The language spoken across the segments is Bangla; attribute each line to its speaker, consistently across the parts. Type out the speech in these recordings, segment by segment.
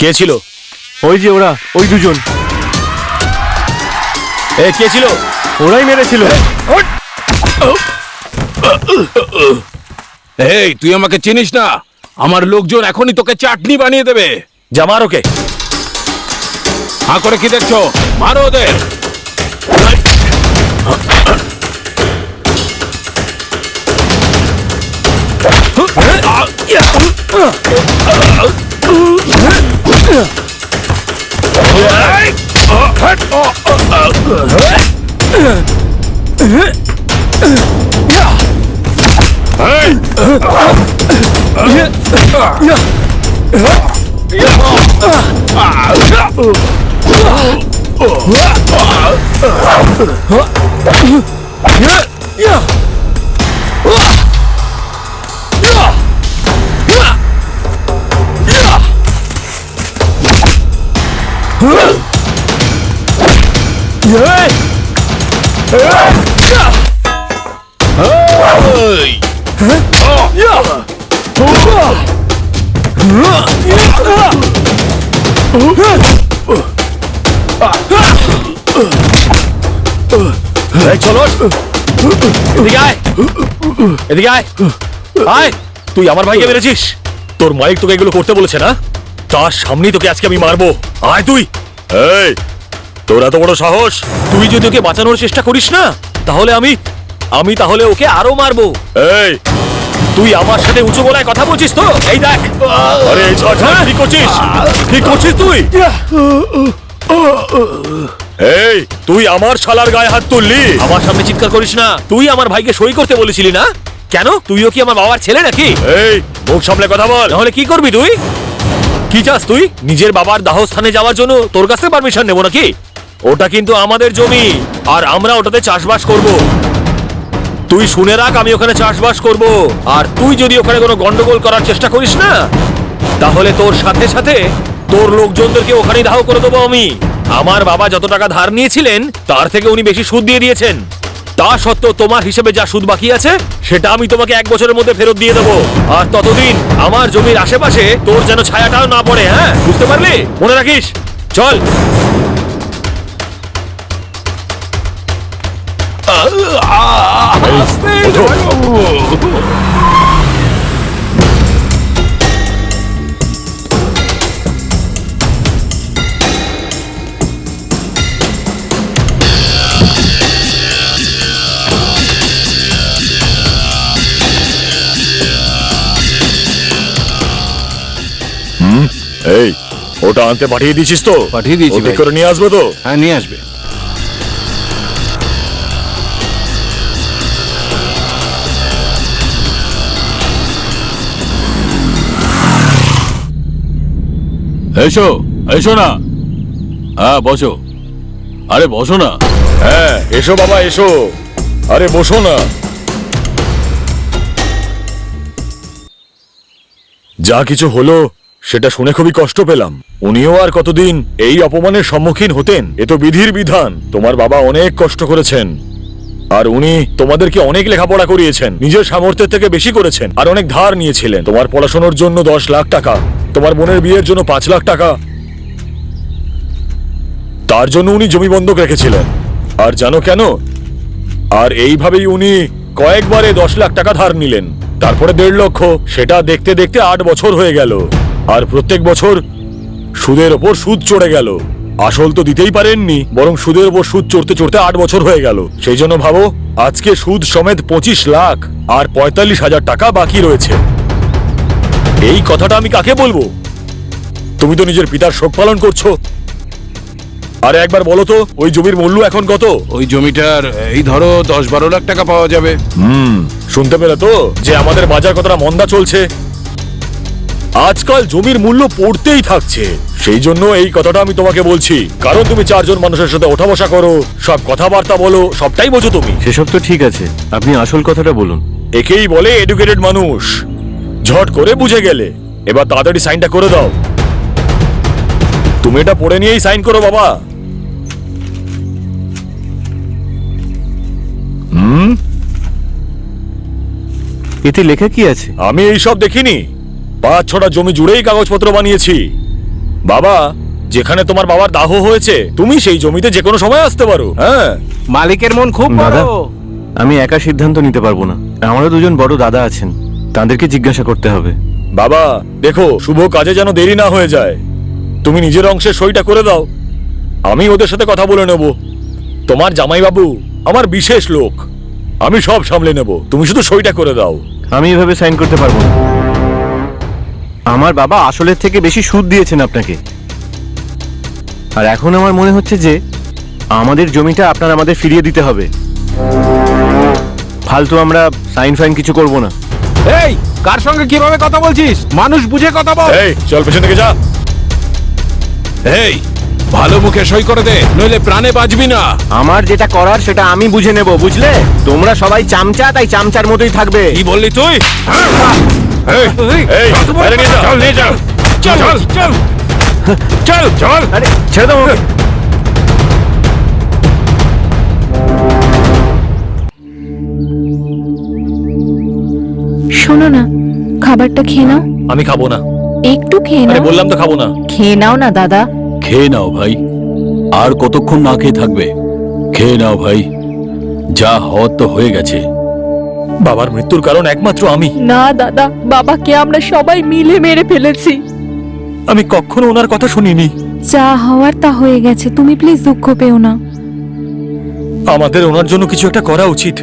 Speaker 1: কে ছিল?
Speaker 2: ওই যে ওরা ওই দুজন।
Speaker 1: এ কে ছিল?
Speaker 2: ওরাই মেরেছিল।
Speaker 3: এই তুই আমাকে চিনিস না? আমার লোকজন এখনই তোকে চাটনি বানিয়ে দেবে।
Speaker 1: জামার ওকে।
Speaker 3: হা করে কি দেখছ? মারো ওদের। এই,
Speaker 1: এই চলো এদিকে আয়। এদিকে আয়। আয়। তুই আমার ভাইকে মেরেছিস। তোর মালিক তোকে এগুলো করতে বলেছে না? তার সামনেই তোকে আজকে আমি মারবো। আয় তুই। এই তোর এত বড় সাহস। তুই যদি ওকে বাঁচানোর চেষ্টা করিস না তাহলে আমি আমি তাহলে ওকে আরও মারবো। এই। তুই আমার সাথে উঁচু গলায় কথা বলছিস তো? এই দেখ। আরে এই ঝড়, কি করছিস? কি করছিস তুই? এই তুই আমার শালার গায়ে হাত তুললি। আমার সামনে চিৎকার করিস না। তুই আমার ভাইকে সই করতে বলেছিলি না? কেন? তুইও কি আমার বাবার ছেলে নাকি? এই মুখ সামলে কথা বল। তাহলে কি করবি তুই? কি চাস তুই? নিজের বাবার দাহ স্থানে যাওয়ার জন্য তোর কাছে পারমিশন নেব নাকি? ওটা কিন্তু আমাদের জমি, আর আমরা ওটাতে চাষবাস করব। তুই শুনে রাখ, আমি ওখানে চাষবাস করব। আর তুই যদি ওখানে কোনো গন্ডগোল করার চেষ্টা করিস না, তাহলে তোর সাথে সাথে তোর লোকজনদেরকে ওখানেই দাহ করে দেবো আমি। আমার বাবা যত টাকা ধার নিয়েছিলেন, তার থেকে উনি বেশি সুদ দিয়ে দিয়েছেন। তা সত্ত্বেও তোমার হিসেবে যা সুদ বাকি আছে সেটা আমি তোমাকে এক বছরের মধ্যে ফেরত দিয়ে দেবো। আর ততদিন আমার জমির আশেপাশে তোর যেন ছায়াটাও না পড়ে হ্যাঁ? বুঝতে পারলি? মনে রাখিস? চল। এই ওটা আনতে পাঠিয়ে দিয়েছিস তো?
Speaker 3: পাঠিয়ে দিয়েছি ভাই।
Speaker 1: করে নিয়ে আসব তো?
Speaker 3: হ্যাঁ নিয়ে আসবে। এসো এসো না। হ্যাঁ বসো। আরে বসো না।
Speaker 1: হ্যাঁ এসো বাবা এসো। আরে বসো না। যা কিছু হলো সেটা শুনে খুবই কষ্ট পেলাম। উনিও আর কতদিন এই অপমানের সম্মুখীন হতেন? এ তো বিধির বিধান। তোমার বাবা অনেক কষ্ট করেছেন। আর উনি তোমাদেরকে অনেক লেখাপড়া করিয়েছেন। নিজের সামর্থ্যের থেকে বেশি করেছেন। আর অনেক ধার নিয়েছিলেন। তোমার পড়াশোনার জন্য দশ লাখ টাকা। তোমার বোনের বিয়ের জন্য পাঁচ লাখ টাকা। তার জন্য উনি জমি বন্ধক রেখেছিলেন। আর জানো কেন? আর এইভাবেই উনি কয়েকবারে দশ লাখ টাকা ধার নিলেন। তারপরে দেড় লক্ষ। সেটা দেখতে দেখতে আট বছর হয়ে গেল। আর প্রত্যেক বছর সুদের ওপর সুদ চড়ে গেল। আসল তো দিতেই পারেননি বরং সুদের ওপর সুদ চড়তে চড়তে আট বছর হয়ে গেল। সেই জন্য ভাবো আজকে সুদ সমেত পঁচিশ লাখ আর পঁয়তাল্লিশ হাজার টাকা বাকি রয়েছে। এই কথাটা আমি কাকে বলব? তুমি তো নিজের পিতার শোক পালন করছ। আরে একবার বলো তো ওই জমির মূল্য এখন কত?
Speaker 3: ওই জমিটার এই ধরো দশ বারো লাখ টাকা পাওয়া যাবে।
Speaker 1: হুম শুনতে পেলে তো যে আমাদের বাজার কতটা মন্দা চলছে। আজকাল জমির মূল্য পড়তেই থাকছে। সেই জন্য এই কথাটা আমি তোমাকে বলছি। কারণ তুমি চারজন মানুষের সাথে ওঠা বসা করো সব কথাবার্তা বলো সবটাই বোঝো তুমি।
Speaker 2: সেসব তো ঠিক আছে। আপনি আসল কথাটা বলুন।
Speaker 1: একেই বলে এডুকেটেড মানুষ। ঝট করে বুঝে গেলে। এবার তাড়াতাড়ি সাইনটা করে দাও। তুমি এটা পড়ে নিয়েই সাইন করো বাবা। হুম?
Speaker 2: এতে লেখা কি আছে?
Speaker 1: আমি এইসব দেখিনি। পাঁচ ছটা জমি জুড়েই কাগজপত্র বানিয়েছি। বাবা যেখানে তোমার বাবার দাহ হয়েছে তুমি সেই জমিতে যে কোনো সময় আসতে পারো। হ্যাঁ।
Speaker 3: মালিকের মন খুব
Speaker 2: দাদা আমি একা সিদ্ধান্ত নিতে পারব না। আমারও দুজন বড় দাদা আছেন। তাদেরকে জিজ্ঞাসা করতে হবে।
Speaker 1: বাবা দেখো শুভ কাজে যেন দেরি না হয়ে যায়। তুমি নিজের অংশে সইটা করে দাও। আমি ওদের সাথে কথা বলে নেব। তোমার জামাইবাবু আমার বিশেষ লোক। আমি সব সামলে নেব। তুমি শুধু সইটা করে দাও।
Speaker 2: আমি এভাবে সাইন করতে পারব না। আমার বাবা আসলের থেকে বেশি সুদ দিয়েছেন আপনাকে। আর এখন আমার মনে হচ্ছে যে আমাদের জমিটা আপনার আমাদের ফিরিয়ে দিতে হবে। ফালতু আমরা সাইন ফাইন কিছু করব না।
Speaker 3: এই কার সঙ্গে কীভাবে কথা বলছিস? মানুষ বুঝে কথা বল।
Speaker 1: এই চল পেছন থেকে যা।
Speaker 3: এই ভালো মুখে সই করে দে নইলে প্রাণে বাঁচবি না।
Speaker 2: আমার যেটা করার সেটা আমি বুঝে নেব বুঝলে? তোমরা সবাই চামচা তাই চামচার মতোই থাকবে।
Speaker 3: কি বললি তুই? এই,
Speaker 1: এই বাইরে নিয়ে যা
Speaker 3: চল নিয়ে চল চল চল। চল। চল চল।
Speaker 2: আরে ছেড়ে দাও
Speaker 4: শোনো না খাবারটা খেয়ে নাও।
Speaker 1: আমি খাব না।
Speaker 4: একটু খেয়ে নাও।
Speaker 1: বললাম তো খাব না।
Speaker 4: খেয়ে নাও না দাদা।
Speaker 5: খেয়ে নাও ভাই। আর কতক্ষণ না খেয়ে থাকবে? খেয়ে নাও ভাই। যা হওয়ার তো হয়ে গেছে।
Speaker 1: বাবার মৃত্যুর কারণ একমাত্র আমি।
Speaker 4: না দাদা বাবাকে আমরা সবাই মিলে মেরে ফেলেছি।
Speaker 1: আমি কখনো ওনার কথা শুনিনি।
Speaker 4: যা হওয়ার তা হয়ে গেছে তুমি প্লিজ দুঃখ পেও না।
Speaker 1: আমাদের ওনার জন্য কিছু একটা করা উচিত।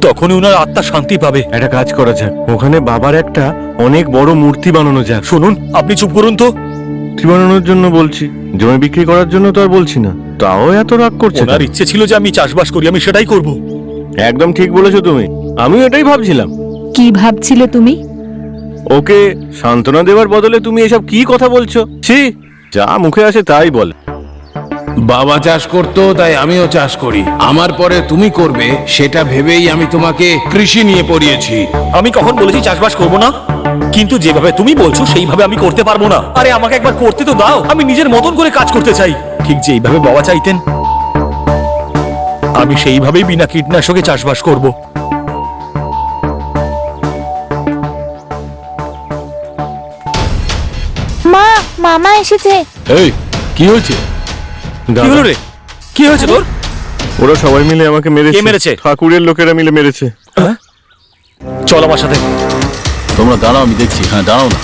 Speaker 1: তখনই ওনার আত্মা শান্তি পাবে।
Speaker 2: একটা কাজ করা যাক ওখানে বাবার একটা অনেক বড় মূর্তি বানানো যাক।
Speaker 1: শুনুন আপনি চুপ করুন তো।
Speaker 2: মূর্তি বানানোর জন্য বলছি জমি বিক্রি করার জন্য তো আর বলছি না তাও এত রাগ করছে
Speaker 1: ওনার
Speaker 2: কেন?
Speaker 1: ইচ্ছে ছিল যে আমি চাষবাস করি আমি সেটাই করব।
Speaker 2: একদম ঠিক বলেছ তুমি। আমিও এটাই ভাবছিলাম।
Speaker 4: কি ভাবছিলে তুমি?
Speaker 2: ওকে সান্ত্বনা দেওয়ার বদলে তুমি এসব কি কথা বলছো? ছি যা মুখে আসে তাই বল।
Speaker 3: বাবা চাষ করতো তাই আমিও চাষ করি। আমার পরে তুমি করবে সেটা ভেবেই আমি তোমাকে কৃষি নিয়ে পড়িয়েছি।
Speaker 1: আমি কখন বলেছি চাষবাস করব না? কিন্তু যেভাবে তুমি বলছো সেইভাবে আমি করতে পারব না। আরে আমাকে একবার করতে তো দাও। আমি নিজের মতন করে কাজ করতে চাই। ঠিক যেইভাবে বাবা চাইতেন। আমি সেইভাবেই বিনা কীটনাশকে চাষবাস করব।
Speaker 4: মা মামা এসেছে।
Speaker 5: এই কি হয়েছে?
Speaker 1: কি হলো রে? কি হয়েছে তোর?
Speaker 2: ওরা সবাই মিলে আমাকে মেরেছে।
Speaker 1: কে মেরেছে?
Speaker 2: ঠাকুরের লোকেরা মিলে মেরেছে।
Speaker 1: চল আমার সাথে।
Speaker 5: তোমরা দাঁড়াও আমি দেখছি। হ্যাঁ দাঁড়াও না।